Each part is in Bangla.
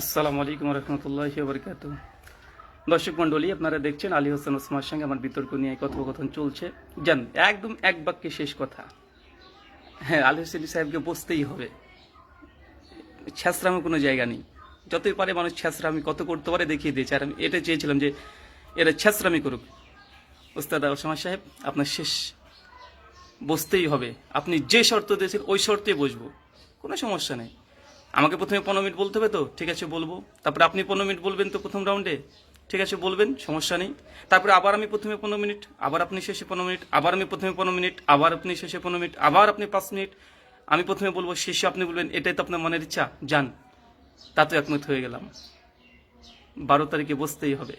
আসসালামু আলাইকুম রহমতুল্লাহ বরকাত দর্শক মন্ডলী আপনারা দেখছেন আলী হোসেন ওসমার সঙ্গে আমার বিতর্ক নিয়ে কথোপকথন চলছে। জান, একদম এক বাক্যে শেষ কথা। হ্যাঁ আলী হোসেন সাহেবকে বসতেই হবে। ছ্যাঁচড়ামে কোনো জায়গা নেই। যতই পারে মানুষ ছ্যাঁচড়ামি কত করতে পারে দেখিয়ে দিয়েছে। আর আমি এটা চেয়েছিলাম যে এরা ছ্যাঁচড়ামি করুক। ওস্তাদ ওসমান সাহেব, আপনার শেষ। বসতেই হবে। আপনি যে শর্ত দিয়েছেন, ওই শর্তে বসবো। কোনো সমস্যা নেই। আমাকে প্রথমে পনেরো মিনিট বলতে হবে তো? ঠিক আছে, বলব। তারপরে আপনি পনেরো মিনিট বলবেন তো প্রথম রাউন্ডে ঠিক আছে, বলবেন, সমস্যা নেই। তারপরে আবার আমি প্রথমে পনেরো মিনিট, আবার আপনি শেষে পনেরো মিনিট, আবার আমি প্রথমে পনেরো মিনিট, আবার আপনি শেষে পনেরো মিনিট, আবার আপনি পাঁচ মিনিট। আমি প্রথমে বলব, শেষে আপনি বলবেন, এটাই তো আপনার মনের ইচ্ছা, যান। তাতে একমত হয়ে গেলাম। বারো তারিখে বসতেই হবে।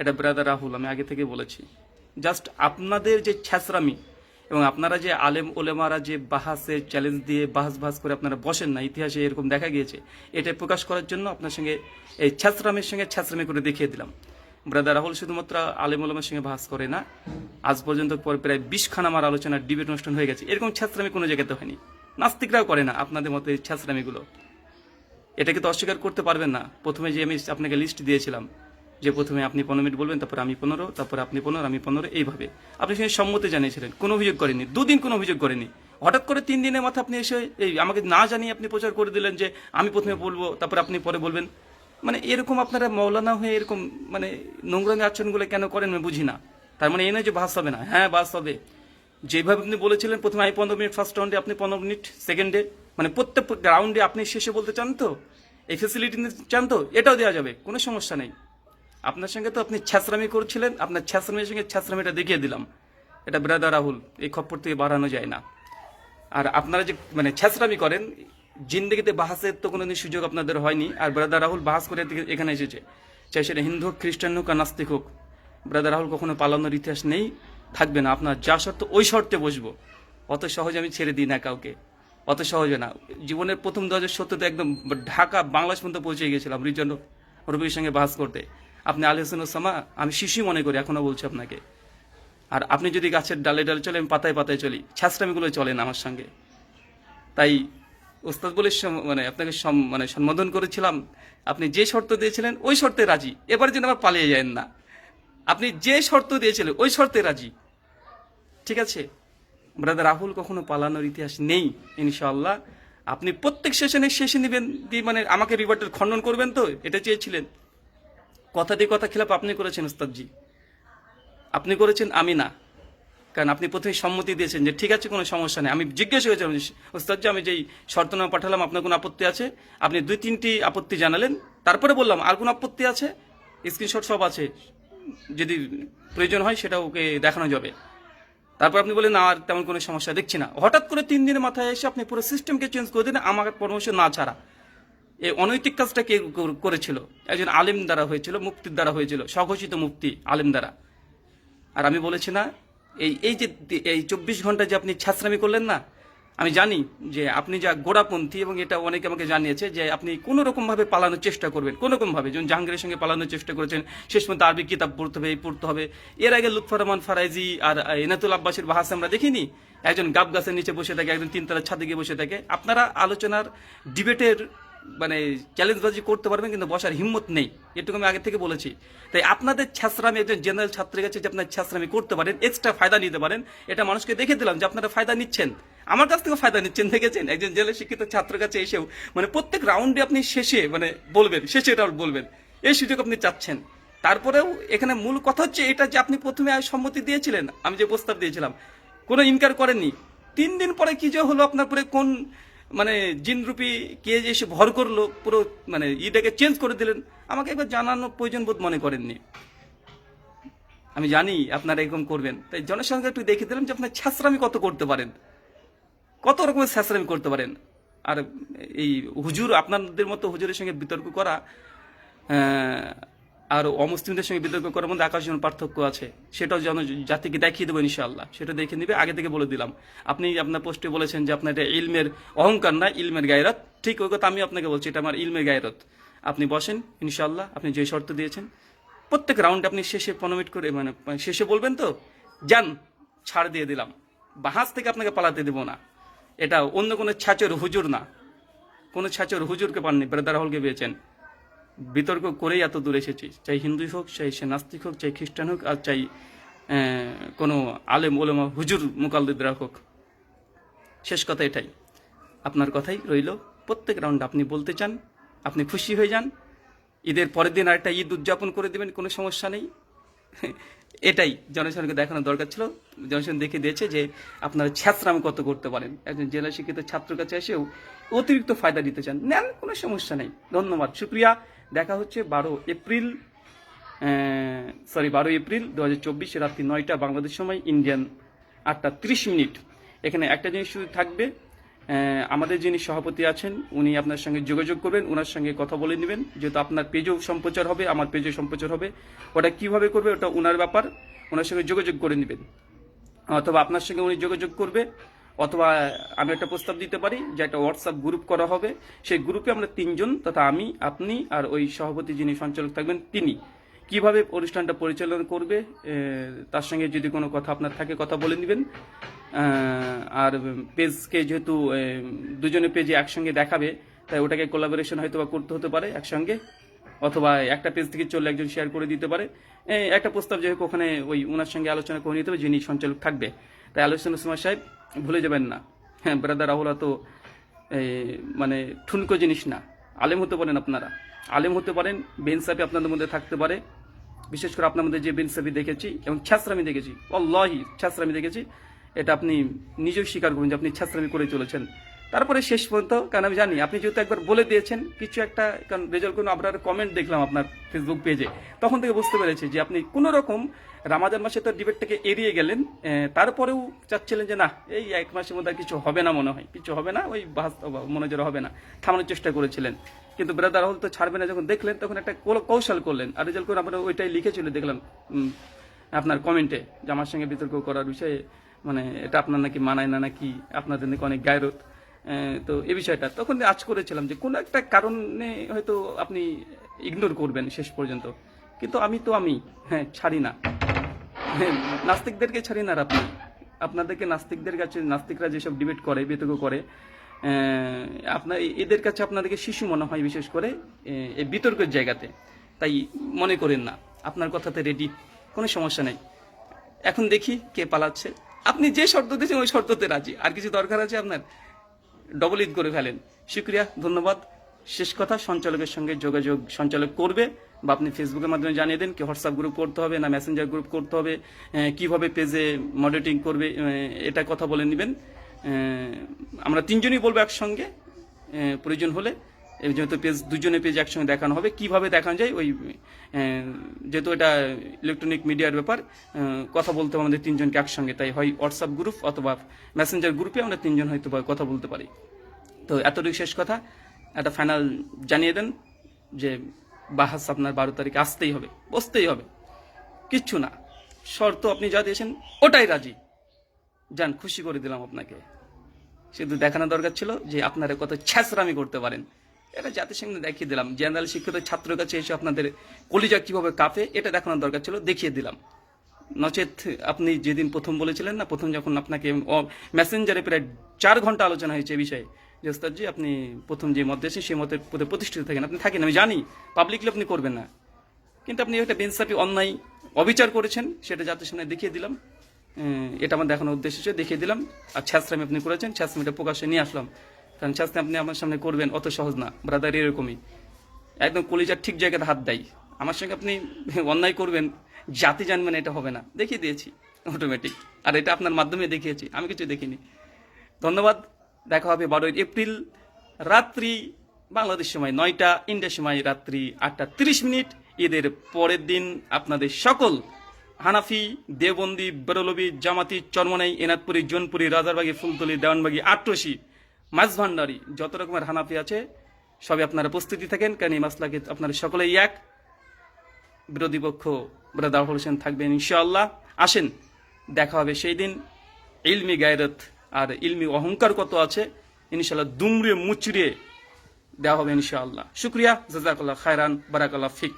এটা ব্রাদার রাহুল, আমি আগে থেকে বলেছি। জাস্ট আপনাদের যে ছ্যাঁচড়ামি এবং আপনারা যে আলেম ওলেমারা যে বাহাসে চ্যালেঞ্জ দিয়ে বাহাস বাহাস করে আপনারা বসেন না, ইতিহাসে এরকম দেখা গিয়েছে, এটা প্রকাশ করার জন্য আপনার সঙ্গে এই ছ্যাঁচড়ামির সঙ্গে ছ্যাঁচড়ামি করে দেখিয়ে দিলাম। ব্রাদার রাহুল শুধুমাত্র আলেম ওলেমার সঙ্গে বাহাস করে না, আজ পর্যন্ত পর- প্রায় বিশখান আমার আলোচনা ডিবেট অনুষ্ঠান হয়ে গেছে। এরকম ছ্যাঁচড়ামি কোনো জায়গাতে হয়নি। নাস্তিকরাও করে না আপনাদের মতো এই ছ্যাঁচড়ামিগুলো এটাকে তো অস্বীকার করতে পারবেন না। প্রথমে যে আমি আপনাকে লিস্ট দিয়েছিলাম যে প্রথমে আপনি পনেরো মিনিট বলবেন তারপর আমি পনেরো তারপর আপনি পনেরো আমি পনেরো এইভাবে। আপনি সঙ্গে সম্মতি জানিয়েছিলেন কোনো অভিযোগ করেনি দুদিন কোনো অভিযোগ করেনি হঠাৎ করে তিন দিনের মাথা আপনি এসে এই আমাকে না জানিয়ে আপনি প্রচার করে দিলেন যে আমি প্রথমে বলব তারপর আপনি পরে বলবেন। মানে এরকম আপনারা মৌলানা হয়ে এরকম মানে নোংরামি আচরণগুলো কেন করেন আমি বুঝি না। তার মানে এই নয় যে বাস হবে না। হ্যাঁ বাস হবে। যেভাবে আপনি বলেছিলেন প্রথমে আমি পনেরো মিনিট ফার্স্ট রাউন্ডে আপনি পনেরো মিনিট সেকেন্ডে মানে প্রত্যেক রাউন্ডে আপনি শেষে বলতে চান তো? এই ফেসিলিটি চান তো? এটাও দেওয়া যাবে কোনো সমস্যা নেই। আপনার সঙ্গে তো আপনি ছ্যাঁচড়ামি করছিলেন, আপনার ছ্যাঁচড়ামির সঙ্গে ছ্যাঁচড়ামিটা দেখিয়ে দিলাম। এটা ব্রাদার রাহুল, এই খপ্পর থেকে বাড়ানো যায় না। আর আপনারা যে মানে ছ্যাঁচড়ামি করেন, জিন্দগিতে বাহাসের তো কোনো সুযোগ আপনাদের হয়নি, আর ব্রাদার রাহুল বাহাস করে এখানে এসেছে। চাই সেটা হিন্দু হোক, খ্রিস্টান হোক আর নাস্তিক হোক। ব্রাদার রাহুল কখনো পালানোর ইতিহাস নেই, থাকবে না। আপনার যা শর্ত, ওই শর্তে বসবো। অত সহজে আমি ছেড়ে দিই না কাউকে। অত সহজে না। জীবনের প্রথম দু হাজার সত্তরতে একদম ঢাকা, বাংলাদেশ পর্যন্ত পৌঁছে গেছিলাম রিজন রবির সঙ্গে বাস করতে। আপনি আলী হোসেন আমি শিশুই মনে করি, এখনও বলছি আপনাকে। আর আপনি যদি গাছের ডালে ডালে চলে আমি পাতায় পাতায় চলি ছ্যাঁচড়ামিগুলো চলে না আমার সঙ্গে। তাই ওস্তাদ বলে মানে আপনাকে মানে সম্বোধন করেছিলাম, আপনি যে শর্ত দিয়েছিলেন, ওই শর্তে রাজি। এবার যেন আবার পালিয়ে যান না। আপনি যে শর্ত দিয়েছিলেন, ওই শর্তে রাজি। ঠিক আছে? ব্রাদার রাহুল কখনো পালানোর ইতিহাস নেই, ইনশাআল্লাহ। আপনি প্রত্যেক সেশনে শেষে নেবেন দিয়ে মানে আমাকে রিভার্টের খণ্ডন করবেন তো? এটা চেয়েছিলেন। কথা দিয়ে কথা খেলাপ আপনি করেছেন ওস্তাদজি আপনি করেছেন আমি না। কারণ আপনি প্রথমে সম্মতি দিয়েছেন যে, ঠিক আছে, কোনো সমস্যা নেই। আমি জিজ্ঞেস করেছিলাম ওস্তাদজি আমি যেই শর্তনামা পাঠালাম, আপনার কোনো আপত্তি আছে? আপনি দুই, তিনটি আপত্তি জানালেন। তারপরে বললাম, আর কোনো আপত্তি আছে? স্ক্রিনশট সব আছে। যদি প্রয়োজন হয়, সেটা ওকে দেখানো যাবে। তারপর আপনি বলেন না, আর তেমন কোনো সমস্যা, দেখছি না। হঠাৎ করে তিন দিনের মাথায় এসে আপনি পুরো সিস্টেমকে চেঞ্জ করে দিন আমার পরামর্শ না ছাড়া। এই অনৈতিক কাজটা কে করেছিল? একজন আলেম দ্বারা হয়েছিল মুক্তির দ্বারা হয়েছিল, স্বঘোষিত মুক্তি আলেম দ্বারা। আর আমি বলেছি না, এই এই যে এই চব্বিশ ঘণ্টা যে আপনি ছাত্রামি করলেন না, আমি জানি যে আপনি যা গোড়াপন্থী এবং এটা অনেকে আমাকে জানিয়েছে যে আপনি কোনো রকমভাবে পালানোর চেষ্টা করবেন, কোনো রকমভাবে। যেমন জাহাঙ্গীরের সঙ্গে পালানোর চেষ্টা করেছেন, শেষ পর্যন্ত আরবি কিতাব পড়তে হবে, এই পড়তে হবে। এর আগে লুৎফর রহমান ফারাইজি আর এনাতুল আব্বাসের বাহাস আমরা দেখিনি। একজন গাব গাছের নিচে বসে থাকে, একজন তিনতলার ছাদে গিয়ে বসে থাকে। আপনারা আলোচনার, ডিবেটের মানে চ্যালেঞ্জবাজি করতে পারবেন, কিন্তু বসার হিম্মত নেই। এটুকু আমি আগে থেকে বলেছি। তাই আপনাদের ছাত্রামি একজন জেনারেল ছাত্রের কাছে যে আপনার ছাত্রামি করতে পারেন এক্সট্রা ফায়দা নিতে পারেন, এটা মানুষকে দেখে দিলাম যে আপনারা ফায়দা নিচ্ছেন। আমার কাছ থেকে ফায়দা নিচ্ছেন, দেখেছেন? একজন জেলে শিক্ষিত ছাত্রের কাছে এসেও মানে প্রত্যেক রাউন্ডে আপনি শেষে মানে বলবেন, শেষে এটা বলবেন, এই সুযোগ আপনি চাচ্ছেন। তারপরেও এখানে মূল কথা হচ্ছে এটা যে আপনি প্রথমে সম্মতি দিয়েছিলেন, আমি যে প্রস্তাব দিয়েছিলাম, কোনো ইনকার করেননি। তিন দিন পরে কি যে হলো আপনার পরে কোন মানে জিনরূপী কে যে এসে ভর করল, পুরো মানে ইটাকে চেঞ্জ করে দিলেন, আমাকে একবার জানানোর প্রয়োজন বোধ মনে করেননি। আমি জানি আপনারা এরকম করবেন। তাই জনসংখ্যা একটু দেখে দিলাম যে আপনার ছ্যাঁচড়ামি কত করতে পারেন। কত রকমের ছ্যাঁচড়ামি করতে পারেন। আর এই হুজুর, আপনাদের মতো হুজুরের সঙ্গে বিতর্ক করা আর অমুসলিমদের সঙ্গে বিতর্ক করার মধ্যে আকাশ পার্থক্য আছে। সেটাও যেন জাতিকে দেখিয়ে দেবো ইনশাআল্লাহ। সেটা দেখে নিবে, আগে থেকে বলে দিলাম। আপনি আপনার পোস্টে বলেছেন যে আপনার এটা ইলমের অহংকার না, ইলমের গায়রত। ঠিক ওই কথা আমি আপনাকে বলছি, এটা আমার ইলমের গায়রত। আপনি বসেন, ইনশাআল্লাহ, আপনি যে শর্ত দিয়েছেন, প্রত্যেক রাউন্ড আপনি শেষে পনেরো মিনিট করে মানে শেষে বলবেন তো, যান, ছাড় দিয়ে দিলাম। বাহাস থেকে আপনাকে পালাতে দেবো না। এটা অন্য কোনো ছাচের হুজুর না। কোনো ছাচের হুজুরকে পাননি, ব্রাদার হলকে পেয়েছেন। বিতর্ক করেই এত দূর এসেছি চাই হিন্দু হোক, চাই সে নাস্তিক হোক, চাই খ্রিস্টান হোক, আর চাই কোনো আলেম, ওলেমা, হুজুর, মুকাল্লিদরা হোক। শেষ কথা এটাই। আপনার কথাই রইল। প্রত্যেক রাউন্ড আপনি বলতে চান, আপনি খুশি হয়ে যান। ঈদের পরের দিন আরেকটা ঈদ উদযাপন করে দেবেন, কোনো সমস্যা নেই। এটাই। জনসাধারণকে দেখানোর দরকার ছিল। জনসাধারণ দেখে দিয়েছে যে আপনারা ছ্যাঁচরাম কত করতে পারেন। একজন জেলা শিক্ষিত ছাত্র কাছে এসেও অতিরিক্ত ফায়দা দিতে চান। নেন, কোনো সমস্যা নেই। ধন্যবাদ। শুক্রিয়া। দেখা হচ্ছে বারো এপ্রিল সরি বারো এপ্রিল দু হাজার চব্বিশ রাত্রি নয়টা বাংলাদেশ সময়, ইন্ডিয়ান আটটা ত্রিশ মিনিট। এখানে একটা জিনিস শুধু থাকবে আমাদের যিনি সভাপতি আছেন, উনি আপনার সঙ্গে যোগাযোগ করবেন ওনার সঙ্গে কথা বলে নেবেন, যেহেতু আপনার পেজও সম্প্রচার হবে, আমার পেজও সম্প্রচার হবে। ওটা কীভাবে করবে ওটা ওনার ব্যাপার ওনার সঙ্গে যোগাযোগ করে নেবেন। অথবা আপনার সঙ্গে উনি যোগাযোগ করবে অথবা আমি একটা প্রস্তাব দিতে পারি যে একটা হোয়াটসঅ্যাপ গ্রুপ করা হবে। সেই গ্রুপে আমরা তিনজন, তথা আমি, আপনি আর ওই সভাপতি যিনি সঞ্চালক থাকবেন, তিনি। কীভাবে অনুষ্ঠানটা পরিচালনা করবে তার সঙ্গে যদি কোনো কথা আপনার থাকে, কথা বলে নেবেন। আর পেজকে যেহেতু দুজনে পেজে একসঙ্গে দেখাবে, তাই ওটাকে কোলাবোরেশন হয়তো বা করতে হতে পারে একসঙ্গে, অথবা একটা পেজ থেকে চলে একজন শেয়ার করে দিতে পারে। একটা প্রস্তাব যে হোক, ওখানে ওই ওনার সঙ্গে আলোচনা করে নিতে হবে যিনি সঞ্চালক থাকবে। তাই আলোচনা সময় সাহেব ভুলে যাবেন না। হ্যাঁ ব্রাদার রাহুল তো মানে ঠুনকো জিনিস না। আলেম হতে পারেন আপনারা। আলেম হতে পারেন বেনসাফি আপনাদের মধ্যে থাকতে পারে। বিশেষ করে আপনার মধ্যে যে বেনসাফি দেখেছি এবং ছ্যাসরামি দেখেছি। অল্লাহি ছ্যাসরামি দেখেছি। এটা আপনি নিজেও স্বীকার করবেন যে আপনি ছ্যাসরামি করে চলেছেন। তারপরে শেষ পর্যন্ত, কারণ আমি জানি, আপনি যেহেতু একবার বলে দিয়েছেন, কিছু একটা, কারণ রেজাল্ট কোনো আপনার কমেন্ট দেখলাম আপনার ফেসবুক পেজে তখন থেকে বুঝতে পেরেছি যে আপনি কোনো রকম রামাজান মাসে তো ডিবেটটাকে এড়িয়ে গেলেন তারপরেও চাচ্ছিলেন যে না, এই এক মাসের মধ্যে কিছু হবে না মনে হয়। কিছু হবে না, ওই মনে জোর হবে না, থামানোর চেষ্টা করেছিলেন। কিন্তু ব্রাদার রাহুল তো ছাড়বে না, যখন দেখলেন, তখন একটা কৌশল করলেন। আর রেজাল্ট করে আপনারা ওইটাই লিখেছিল দেখলাম আপনার কমেন্টে, যে আমার সঙ্গে বিতর্ক করার বিষয়ে মানে এটা আপনার নাকি মানায় না, নাকি আপনাদের নাকি অনেক গায়রত তো এই বিষয়টা। তখন আজ করেছিলাম যে কোনো একটা কারণে হয়তো আপনি ইগনোর করবেন শেষ পর্যন্ত। কিন্তু আমি তো আমি হ্যাঁ ছাড়ি না। নাস্তিকদেরকে ছাড়ি না আপনি। আপনাদেরকে নাস্তিকদের কাছে নাস্তিকরা যেসব ডিবেট করে বিতর্ক করে আপনার এদের কাছে আপনাদেরকে শিশু মনে হয় বিশেষ করে এই বিতর্কের জায়গাতে। তাই মনে করেন না। আপনার কথাতে রেডি কোনো সমস্যা নেই। এখন দেখি কে পালাচ্ছে। আপনি যে শর্ত দিয়েছেন, ওই শর্ততে রাজি। আর কিছু দরকার আছে আপনার? ডবল ঈদ করে ফেলেন। শুক্রিয়া, ধন্যবাদ। শেষ কথা, সঞ্চালকের সঙ্গে যোগাযোগ সঞ্চালক করবে। বা আপনি ফেসবুকের মাধ্যমে জানিয়ে দেন, কি হোয়াটসঅ্যাপ গ্রুপ করতে হবে না মেসেঞ্জার গ্রুপ করতে হবে কীভাবে পেজে মডারেটিং করবে এটা কথা বলে নেবেন। আমরা তিনজনই বলব একসঙ্গে প্রয়োজন হলে। যেহেতু পেজ দুজনে পেজ একসঙ্গে দেখানো হবে, কীভাবে দেখানো যায় ওই যেহেতু এটা ইলেকট্রনিক মিডিয়ার ব্যাপার কথা বলতে হবে আমাদের তিনজনকে একসঙ্গে, তাই হয় হোয়াটসঅ্যাপ গ্রুপ অথবা মেসেঞ্জার গ্রুপে আমরা তিনজন হয়তো কথা বলতে পারি। তো এতটুকু শেষ কথা। একটা ফাইনাল জানিয়ে দেন যে বাহাস আপনার বারো তারিখে আসতেই হবে, বসতেই হবে। কিচ্ছু না। শর্ত আপনি যা দিয়েছেন, ওটাই রাজি। যান, খুশি করে দিলাম আপনাকে। শুধু দেখানো দরকার ছিল যে আপনারা কত ছ্যাঁচরামি করতে পারেন। এটা জাতির সঙ্গে দেখিয়ে দিলাম। জেনারেল শিক্ষিত ছাত্রের কাছে এসে আপনাদের কলিজা কীভাবে কাঁপে, এটা দেখানোর দরকার ছিল, দেখিয়ে দিলাম। নচেত আপনি যেদিন প্রথম বলেছিলেন না, প্রথম যখন আপনাকে মেসেঞ্জারে প্রায় চার ঘণ্টা আলোচনা হয়েছে এই বিষয়ে। যে ওস্তাদজি, আপনি প্রথম যে মত দিয়েছেন, সেই প্রতি প্রতিষ্ঠিত থাকেন। আপনি থাকেন, আমি জানি পাবলিকলি আপনি করবেন না। কিন্তু আপনি একটা বেনসাপি অন্যায় অবিচার করেছেন, সেটা জাতির সামনে দেখিয়ে দিলাম। এটা আমার দেখানোর উদ্দেশ্য ছিল, দেখিয়ে দিলাম। আর ছ্যাঁচরামি আপনি করেছেন ছ্যাঁচরামিটা প্রকাশ্যে নিয়ে আসলাম। কারণ ছ্যাঁচরামি আপনি আমার সামনে করবেন, অত সহজ না। ব্রাদার এরকমই। একদম কলিজার ঠিক জায়গাতে হাত দেয়। আমার সঙ্গে আপনি অন্যায় করবেন, জাতি জানবেন এটা হবে না। দেখিয়ে দিয়েছি অটোমেটিক আর এটা আপনার মাধ্যমে দেখিয়েছি, আমি কিছু দেখিনি। ধন্যবাদ। দেখা হবে বারোই এপ্রিল, রাত্রি, বাংলাদেশ সময় নয়টা, ইন্ডিয়া সময় রাত্রি আটটা তিরিশ মিনিট। ঈদের পরের দিন আপনাদের সকল হানাফি, দেওবন্দি, বেরলবি, জামাতি, চরমনাই এনাদপুরি জোনপুরি, রাজারবাগি, ফুলতলি, দেওয়ানবাগি, আটরসি, মাঝভান্ডারি যত রকমের হানাফি আছে সবে আপনারা প্রস্তুতি থাকেন। কারণ এই মাসলাকে আপনারা সকলেই এক। বিরোধী পক্ষ ব্রাদার হোসেন থাকবেন ইনশাআল্লাহ। আসেন, দেখা হবে সেই দিন। ইলমি গায়রত আর ইলমি অহংকার কত আছে ইনশাল্লাহ দুমড়ে মুচড়িয়ে দেওয়া হবে ইনশাআল্লাহ। শুক্রিয়া, জাজাকাল্লাহ খায়রান, বারাকাল্লাহ ফিক।